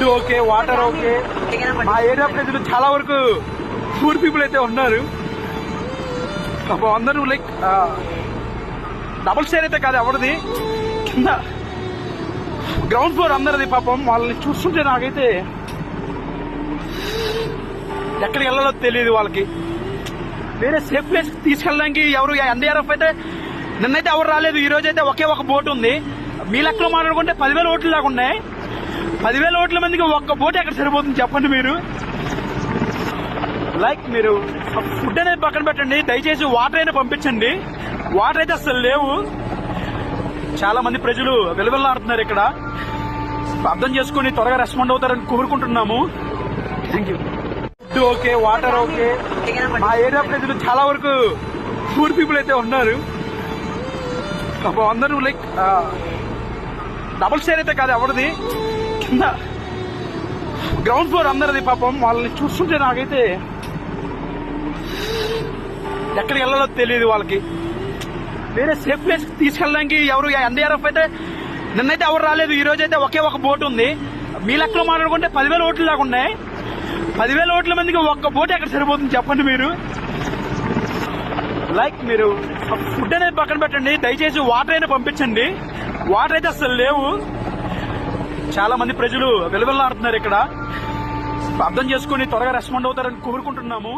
Food okay water okay మా area ప్రజలు చాలా వరకు పూర్ పీపుల్ అయితే ఉన్నారు. అందరూ లైక్ డబుల్ స్టేర్ అయితే కాదు ఎవరిది? కింద గ్రౌండ్ ఫ్లోర్ అందరిది పాపం. వాళ్ళని చూస్తుంటే నాకైతే ఎక్కడికి వెళ్ళాలో తెలియదు వాళ్ళకి. వేరే సేఫ్ ప్లేస్ తీసుకెళ్ళడానికి ఎవరు ఎన్డీఆర్ఎఫ్ అయితే నిన్నైతే ఎవరు రాలేదు ఈ రోజు అయితే ఒకే ఒక బోట్ ఉంది. మీ లెక్కలో మాట్లాడుకుంటే పదివేల ఓట్లు దాకా ఉన్నాయి. పదివేల ఓట్ల మందికి ఒక్క బోట్ ఎక్కడ సరిపోతుంది చెప్పండి మీరు? లైక్ మీరు ఫుడ్ అనేది పక్కన పెట్టండి దయచేసి వాటర్ అయినా పంపించండి. వాటర్ అయితే అసలు లేవు. చాలా మంది ప్రజలు వెలువెల్లాడుతున్నారు ఇక్కడ. అర్థం చేసుకుని త్వరగా రెస్పాండ్ అవుతారని కోరుకుంటున్నాము. Thank you food okay water okay మా ఏరియా ప్రజలు చాలా వరకు పూర్ పీపుల్ అయితే ఉన్నారు. అందరూ లైక్ డబుల్ షేర్ అయితే కాదు ఎవరిది? కింద గ్రౌండ్ ఫ్లోర్ అందరిది పాపం. వాళ్ళని చూస్తుంటే నాకైతే ఎక్కడికి వెళ్ళాలో తెలియదు వాళ్ళకి. వేరే సేఫ్ ప్లేస్ తీసుకెళ్ళడానికి ఎవరు ఎన్డీఆర్ఎఫ్ అయితే నిన్నైతే ఎవరు రాలేదు ఈ రోజు అయితే ఒకే ఒక బోట్ ఉంది. మీ లెక్కలో మాట్లాడుకుంటే పదివేల ఓట్లు దాకా ఉన్నాయి. పదివేల ఓట్ల మందికి ఒక్క బోట్ ఎక్కడ సరిపోతుంది చెప్పండి మీరు? లైక్ మీరు ఫుడ్ అనేది పక్కన పెట్టండి. దయచేసి వాటర్ అయినా పంపించండి. వాటర్ అయితే అసలు లేవు. చాలా మంది ప్రజలు వెలువెల్లాడుతున్నారు ఇక్కడ. అర్థం చేసుకుని త్వరగా రెస్పాండ్ అవుతారని కోరుకుంటున్నాము.